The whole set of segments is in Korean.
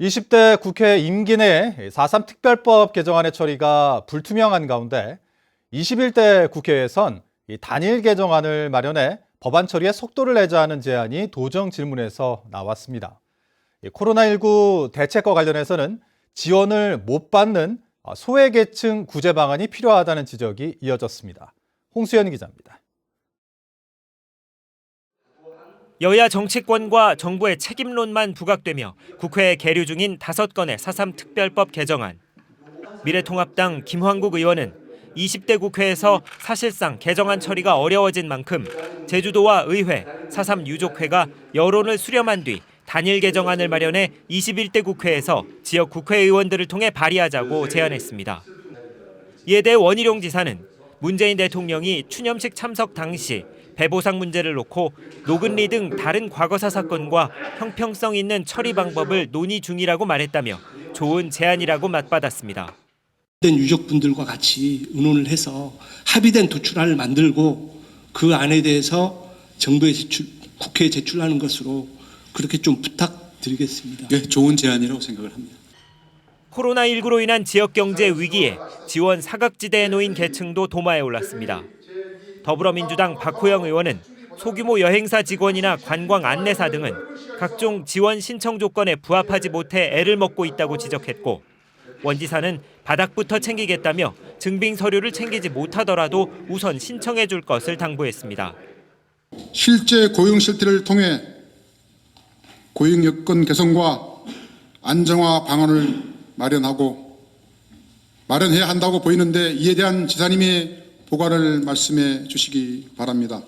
20대 국회 임기 내 4.3 특별법 개정안의 처리가 불투명한 가운데 21대 국회에선 이 단일 개정안을 마련해 법안 처리에 속도를 내자는 제안이 도정 질문에서 나왔습니다. 이 코로나19 대책과 관련해서는 지원을 못 받는 소외계층 구제 방안이 필요하다는 지적이 이어졌습니다. 홍수연 기자입니다. 여야 정치권과 정부의 책임론만 부각되며 국회에 계류 중인 다섯 건의 4.3 특별법 개정안. 미래통합당 김황국 의원은 20대 국회에서 사실상 개정안 처리가 어려워진 만큼 제주도와 의회, 4.3 유족회가 여론을 수렴한 뒤 단일 개정안을 마련해 21대 국회에서 지역 국회의원들을 통해 발의하자고 제안했습니다. 이에 대해 원희룡 지사는 문재인 대통령이 추념식 참석 당시 배보상 문제를 놓고 노근리 등 다른 과거사 사건과 형평성 있는 처리 방법을 논의 중이라고 말했다며 좋은 제안이라고 맞받았습니다. 된 유족분들과 같이 의논을 해서 합의된 도출안을 만들고 그 안에 대해서 정부에 제출, 국회에 제출하는 것으로 그렇게 좀 부탁드리겠습니다. 네, 좋은 제안이라고 생각을 합니다. 코로나19로 인한 지역 경제 위기에 지원 사각지대에 놓인 계층도 도마에 올랐습니다. 더불어민주당 박호영 의원은 소규모 여행사 직원이나 관광 안내사 등은 각종 지원 신청 조건에 부합하지 못해 애를 먹고 있다고 지적했고 원 지사는 바닥부터 챙기겠다며 증빙 서류를 챙기지 못하더라도 우선 신청해 줄 것을 당부했습니다. 실제 고용 실태를 통해 고용 여건 개선과 안정화 방안을 마련하고 마련해야 한다고 보이는데 이에 대한 지사님의 보관을 말씀해 주시기 바랍니다.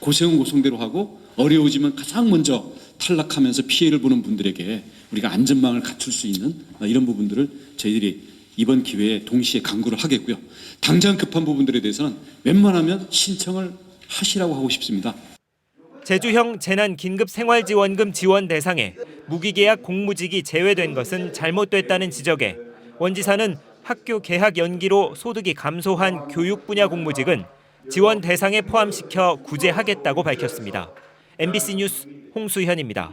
고생은 고생대로 하고 어려워지면 가장 먼저 탈락하면서 피해를 보는 분들에게 우리가 안전망을 갖출 수 있는 이런 부분들을 저희들이 이번 기회에 동시에 강구를 하겠고요. 당장 급한 부분들에 대해서는 웬만하면 신청을 하시라고 하고 싶습니다. 제주형 재난 긴급 생활지원금 지원 대상에 무기계약 공무직이 제외된 것은 잘못됐다는 지적에 원 지사는 학교 개학 연기로 소득이 감소한 교육 분야 공무직은 지원 대상에 포함시켜 구제하겠다고 밝혔습니다. MBC 뉴스 홍수현입니다.